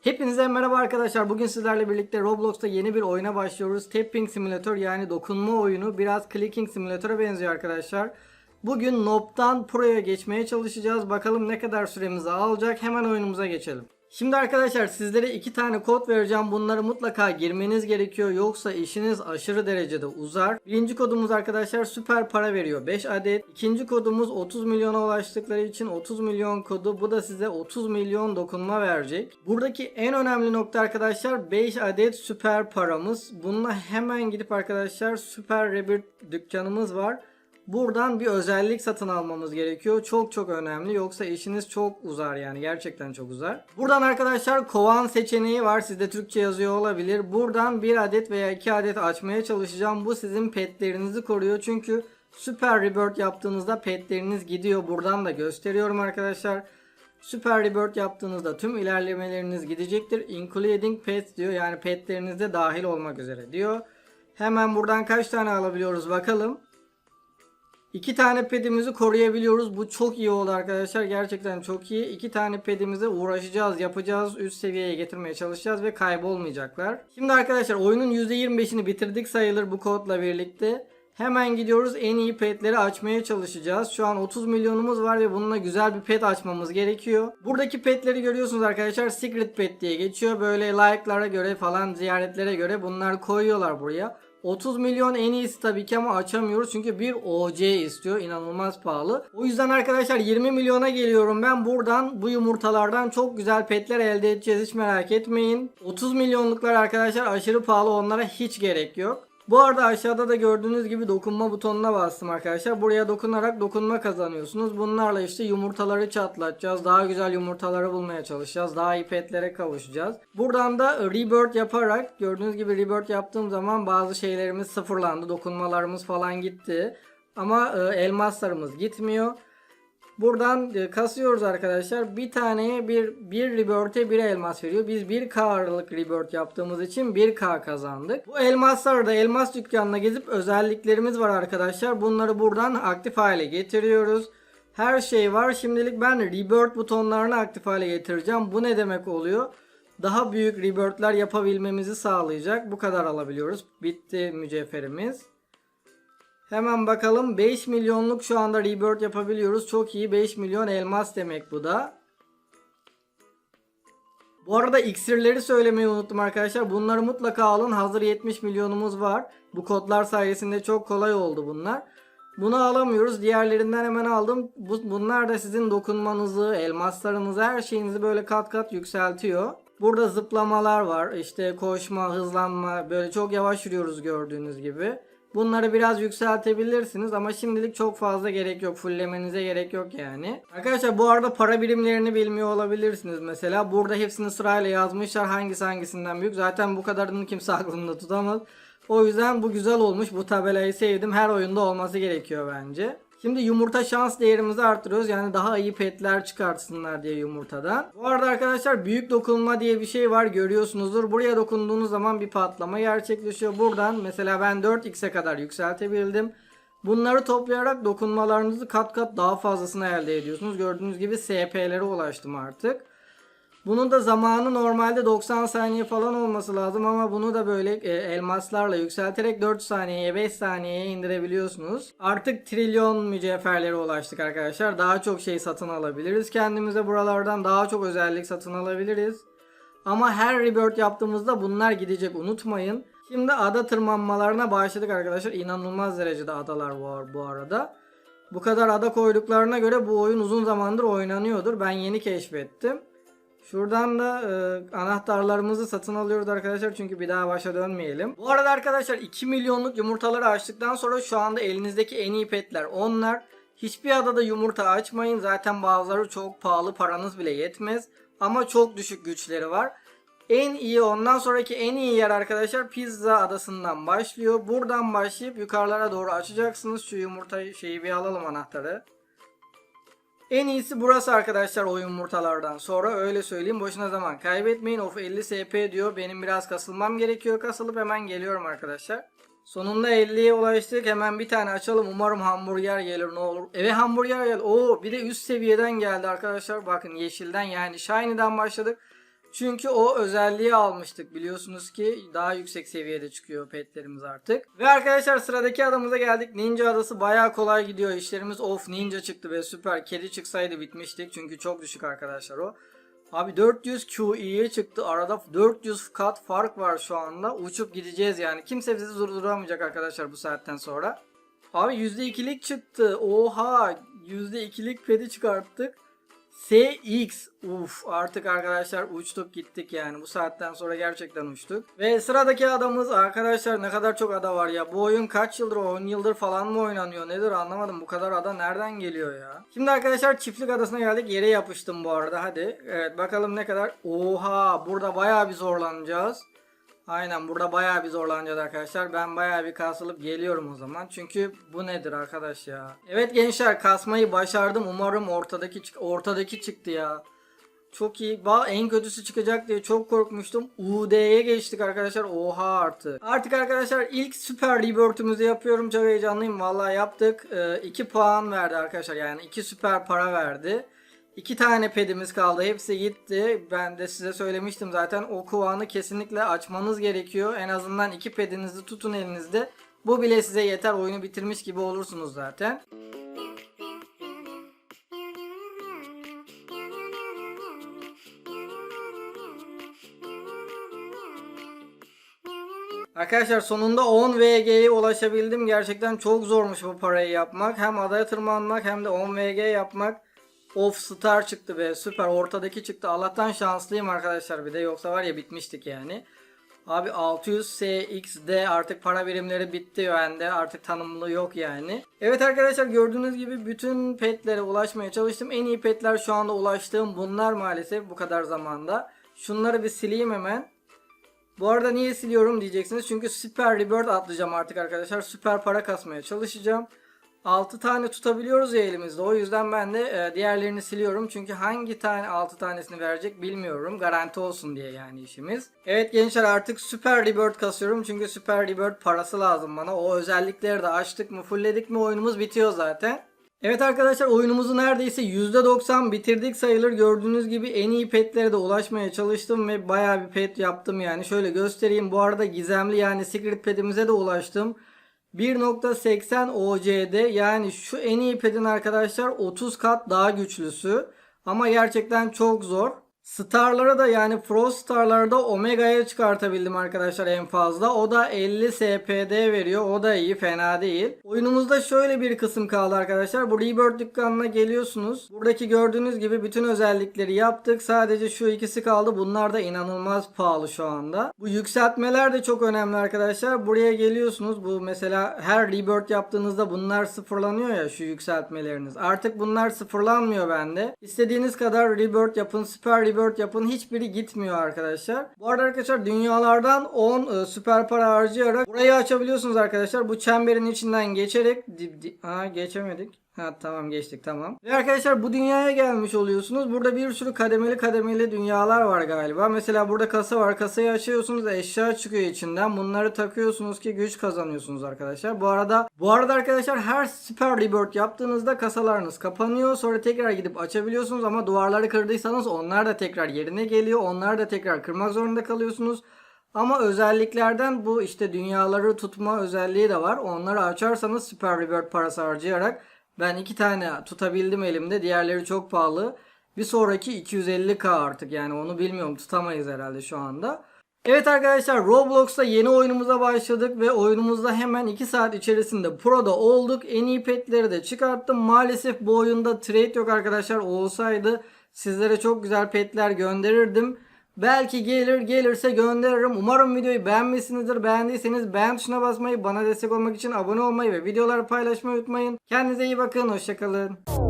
Hepinize merhaba arkadaşlar. Bugün sizlerle birlikte Roblox'ta yeni bir oyuna başlıyoruz. Tapping Simulator yani dokunma oyunu. Biraz Clicking Simulator'a benziyor arkadaşlar. Bugün Nob'dan Pro'ya geçmeye çalışacağız. Bakalım ne kadar süremizi alacak. Hemen oyunumuza geçelim. Şimdi arkadaşlar sizlere iki tane kod vereceğim. Bunları mutlaka girmeniz gerekiyor. Yoksa işiniz aşırı derecede uzar. Birinci kodumuz arkadaşlar süper para veriyor. 5 adet. İkinci kodumuz 30 milyona ulaştıkları için 30 milyon kodu. Bu da size 30 milyon dokunma verecek. Buradaki en önemli nokta arkadaşlar 5 adet süper paramız. Bununla hemen gidip arkadaşlar süper rebirth dükkanımız var. Buradan bir özellik satın almamız gerekiyor. Çok çok önemli. Yoksa işiniz çok uzar yani. Gerçekten çok uzar. Buradan arkadaşlar kovan seçeneği var. Sizde Türkçe yazıyor olabilir. Buradan bir adet veya iki adet açmaya çalışacağım. Bu sizin petlerinizi koruyor. Çünkü süper rebirth yaptığınızda petleriniz gidiyor. Buradan da gösteriyorum arkadaşlar. Süper rebirth yaptığınızda tüm ilerlemeleriniz gidecektir. Including pets diyor. Yani petleriniz de dahil olmak üzere diyor. Hemen buradan kaç tane alabiliyoruz bakalım. İki tane pedimizi koruyabiliyoruz. Bu çok iyi oldu arkadaşlar. Gerçekten çok iyi. İki tane pedimize uğraşacağız, yapacağız. Üst seviyeye getirmeye çalışacağız ve kaybolmayacaklar. Şimdi arkadaşlar oyunun %25'ini bitirdik sayılır bu kodla birlikte. Hemen gidiyoruz en iyi petleri açmaya çalışacağız. Şu an 30 milyonumuz var ve bununla güzel bir pet açmamız gerekiyor. Buradaki petleri görüyorsunuz arkadaşlar. Secret pet diye geçiyor. Böyle like'lara göre falan ziyaretlere göre bunlar koyuyorlar buraya. 30 milyon en iyisi tabii ki ama açamıyoruz çünkü bir OC istiyor. İnanılmaz pahalı. O yüzden arkadaşlar 20 milyona geliyorum ben. Buradan bu yumurtalardan çok güzel petler elde edeceğiz. Hiç merak etmeyin. 30 milyonluklar arkadaşlar aşırı pahalı. Onlara hiç gerek yok. Bu arada aşağıda da gördüğünüz gibi dokunma butonuna bastım arkadaşlar. Buraya dokunarak dokunma kazanıyorsunuz. Bunlarla işte yumurtaları çatlatacağız. Daha güzel yumurtaları bulmaya çalışacağız. Daha iyi petlere kavuşacağız. Buradan da rebirth yaparak gördüğünüz gibi rebirth yaptığım zaman bazı şeylerimiz sıfırlandı. Dokunmalarımız falan gitti. Ama e, elmaslarımız gitmiyor. Buradan e, kasıyoruz arkadaşlar. Bir taneye bir, bir rebirth'e bir elmas veriyor. Biz 1K'lık rebirth yaptığımız için 1K kazandık. Bu elmasları da elmas dükkanına gezip özelliklerimiz var arkadaşlar. Bunları buradan aktif hale getiriyoruz. Her şey var. Şimdilik ben rebirth butonlarını aktif hale getireceğim. Bu ne demek oluyor? Daha büyük rebirth'ler yapabilmemizi sağlayacak. Bu kadar alabiliyoruz. Bitti mücevherimiz. Hemen bakalım 5 milyonluk şu anda rebirth yapabiliyoruz. Çok iyi 5 milyon elmas demek bu da. Bu arada iksirleri söylemeyi unuttum arkadaşlar. Bunları mutlaka alın. Hazır 70 milyonumuz var. Bu kodlar sayesinde çok kolay oldu bunlar. Bunu alamıyoruz. Diğerlerinden hemen aldım. Bu, bunlar da sizin dokunmanızı, elmaslarınızı, her şeyinizi böyle kat kat yükseltiyor. Burada zıplamalar var. İşte koşma, hızlanma. Böyle çok yavaş yürüyoruz gördüğünüz gibi. Bunları biraz yükseltebilirsiniz ama şimdilik çok fazla gerek yok. Fulllemenize gerek yok yani. Arkadaşlar bu arada para birimlerini bilmiyor olabilirsiniz mesela. Burada hepsini sırayla yazmışlar. Hangisi hangisinden büyük. Zaten bu kadarını kimse aklında tutamaz. O yüzden bu güzel olmuş. Bu tabelayı sevdim. Her oyunda olması gerekiyor bence. Şimdi yumurta şans değerimizi arttırıyoruz. Yani daha iyi petler çıkartsınlar diye yumurtadan. Bu arada arkadaşlar büyük dokunma diye bir şey var. Görüyorsunuzdur. Buraya dokunduğunuz zaman bir patlama gerçekleşiyor. Buradan mesela ben 4x'e kadar yükseltebildim. Bunları toplayarak dokunmalarınızı kat kat daha fazlasını elde ediyorsunuz. Gördüğünüz gibi SP'lere ulaştım artık. Bunun da zamanı normalde 90 saniye falan olması lazım ama bunu da böyle e, elmaslarla yükselterek 4 saniyeye 5 saniyeye indirebiliyorsunuz. Artık trilyon mücevherlere ulaştık arkadaşlar. Daha çok şey satın alabiliriz. Kendimize buralardan daha çok özellik satın alabiliriz. Ama her rebirth yaptığımızda bunlar gidecek unutmayın. Şimdi ada tırmanmalarına başladık arkadaşlar. İnanılmaz derecede adalar var bu arada. Bu kadar ada koyduklarına göre bu oyun uzun zamandır oynanıyordur. Ben yeni keşfettim. Şuradan da e, anahtarlarımızı satın alıyoruz arkadaşlar çünkü bir daha başa dönmeyelim. Bu arada arkadaşlar 2 milyonluk yumurtaları açtıktan sonra şu anda elinizdeki en iyi petler onlar. Hiçbir adada yumurta açmayın zaten bazıları çok pahalı paranız bile yetmez. Ama çok düşük güçleri var. En iyi ondan sonraki en iyi yer arkadaşlar pizza adasından başlıyor. Buradan başlayıp yukarılara doğru açacaksınız. Şu yumurta şeyi bir alalım anahtarı. En iyisi burası arkadaşlar o yumurtalardan sonra öyle söyleyeyim. Boşuna zaman kaybetmeyin. Of 50 SP diyor. Benim biraz kasılmam gerekiyor. Kasılıp hemen geliyorum arkadaşlar. Sonunda 50'ye ulaştık. Hemen bir tane açalım. Umarım hamburger gelir ne olur. Eve hamburger geldi. Oo bir de üst seviyeden geldi arkadaşlar. Bakın yeşilden yani Shiny'den başladık. Çünkü o özelliği almıştık biliyorsunuz ki daha yüksek seviyede çıkıyor petlerimiz artık. Ve arkadaşlar sıradaki adamıza geldik. Ninja adası bayağı kolay gidiyor. İşlerimiz of ninja çıktı ve süper. Kedi çıksaydı bitmiştik çünkü çok düşük arkadaşlar o. Abi 400 QE'ye çıktı. Arada 400 kat fark var şu anda. Uçup gideceğiz yani. Kimse bizi durduramayacak arkadaşlar bu saatten sonra. Abi %2'lik çıktı. Oha! %2'lik pedi çıkarttık. SX. Uf artık arkadaşlar uçtuk gittik yani. Bu saatten sonra gerçekten uçtuk. Ve sıradaki adamız arkadaşlar ne kadar çok ada var ya. Bu oyun kaç yıldır 10 yıldır falan mı oynanıyor nedir anlamadım. Bu kadar ada nereden geliyor ya. Şimdi arkadaşlar çiftlik adasına geldik. Yere yapıştım bu arada hadi. Evet bakalım ne kadar. Oha burada bayağı bir zorlanacağız. Aynen burada bayağı bir zorlanacağız arkadaşlar. Ben bayağı bir kasılıp geliyorum o zaman. Çünkü bu nedir arkadaş ya? Evet gençler kasmayı başardım. Umarım ortadaki ortadaki çıktı ya. Çok iyi. En kötüsü çıkacak diye çok korkmuştum. UD'ye geçtik arkadaşlar. Oha artı. Artık arkadaşlar ilk süper rebirth'ümüzü yapıyorum. Çok heyecanlıyım. Vallahi yaptık. 2 puan verdi arkadaşlar. Yani 2 süper para verdi. İki tane pedimiz kaldı. Hepsi gitti. Ben de size söylemiştim zaten. O kovanı kesinlikle açmanız gerekiyor. En azından iki pedinizi tutun elinizde. Bu bile size yeter. Oyunu bitirmiş gibi olursunuz zaten. Arkadaşlar sonunda 10 VG'ye ulaşabildim. Gerçekten çok zormuş bu parayı yapmak. Hem adaya tırmanmak hem de 10 VG yapmak. Of star çıktı be süper ortadaki çıktı. Allah'tan şanslıyım arkadaşlar bir de yoksa var ya bitmiştik yani. Abi 600 SXD artık para birimleri bitti bende artık tanımlı yok yani. Evet arkadaşlar gördüğünüz gibi bütün petlere ulaşmaya çalıştım. En iyi petler şu anda ulaştığım bunlar maalesef bu kadar zamanda. Şunları bir sileyim hemen. Bu arada niye siliyorum diyeceksiniz. Çünkü Super Rebirth atlayacağım artık arkadaşlar. Süper para kasmaya çalışacağım. 6 tane tutabiliyoruz ya elimizde. O yüzden ben de e, diğerlerini siliyorum. Çünkü hangi tane 6 tanesini verecek bilmiyorum. Garanti olsun diye yani işimiz. Evet gençler artık Super Rebirth kasıyorum. Çünkü Super Rebirth parası lazım bana. O özellikleri de açtık mı fullledik mi oyunumuz bitiyor zaten. Evet arkadaşlar oyunumuzu neredeyse %90 bitirdik sayılır. Gördüğünüz gibi en iyi petlere de ulaşmaya çalıştım ve bayağı bir pet yaptım yani. Şöyle göstereyim. Bu arada gizemli yani secret petimize de ulaştım. 1.80 OCD yani şu pedin arkadaşlar 30 kat daha güçlüsü. Ama gerçekten çok zor. Star'ları da yani Frost Star'ları da Omega'ya çıkartabildim arkadaşlar en fazla. O da 50 SPD veriyor. O da iyi fena değil. Oyunumuzda şöyle bir kısım kaldı arkadaşlar. Bu Rebirth dükkanına geliyorsunuz. Buradaki gördüğünüz gibi bütün özellikleri yaptık. Sadece şu ikisi kaldı. Bunlar da inanılmaz pahalı şu anda. Bu yükseltmeler de çok önemli arkadaşlar. Buraya geliyorsunuz. Bu mesela her Rebirth yaptığınızda bunlar sıfırlanıyor ya şu yükseltmeleriniz. Artık bunlar sıfırlanmıyor bende. İstediğiniz kadar Rebirth yapın. Süper Rebirth yapın. Hiçbiri gitmiyor arkadaşlar. Bu arada arkadaşlar dünyalardan 10 e, süper para harcayarak burayı açabiliyorsunuz arkadaşlar. Bu çemberin içinden geçerek ha, geçemedik. Ha tamam geçtik tamam. Ve arkadaşlar bu dünyaya gelmiş oluyorsunuz. Burada bir sürü kademeli kademeli dünyalar var galiba. Mesela burada kasa var. Kasayı açıyorsunuz eşya çıkıyor içinden. Bunları takıyorsunuz ki güç kazanıyorsunuz arkadaşlar. Bu arada bu arada arkadaşlar her süper rebirth yaptığınızda kasalarınız kapanıyor. Sonra tekrar gidip açabiliyorsunuz ama duvarları kırdıysanız onlar da tekrar yerine geliyor. Onlar da tekrar kırmak zorunda kalıyorsunuz. Ama özelliklerden bu işte dünyaları tutma özelliği de var. Onları açarsanız süper rebirth parası harcayarak ben iki tane tutabildim elimde. Diğerleri çok pahalı. Bir sonraki 250k artık yani onu bilmiyorum tutamayız herhalde şu anda. Evet arkadaşlar Roblox'ta yeni oyunumuza başladık ve oyunumuzda hemen 2 saat içerisinde Pro'da olduk. En iyi petleri de çıkarttım. Maalesef bu oyunda trade yok arkadaşlar. Olsaydı sizlere çok güzel petler gönderirdim. Belki gelir gelirse gönderirim. Umarım videoyu beğenmişsinizdir. Beğendiyseniz beğen tuşuna basmayı, bana destek olmak için abone olmayı ve videoları paylaşmayı unutmayın. Kendinize iyi bakın. Hoşçakalın.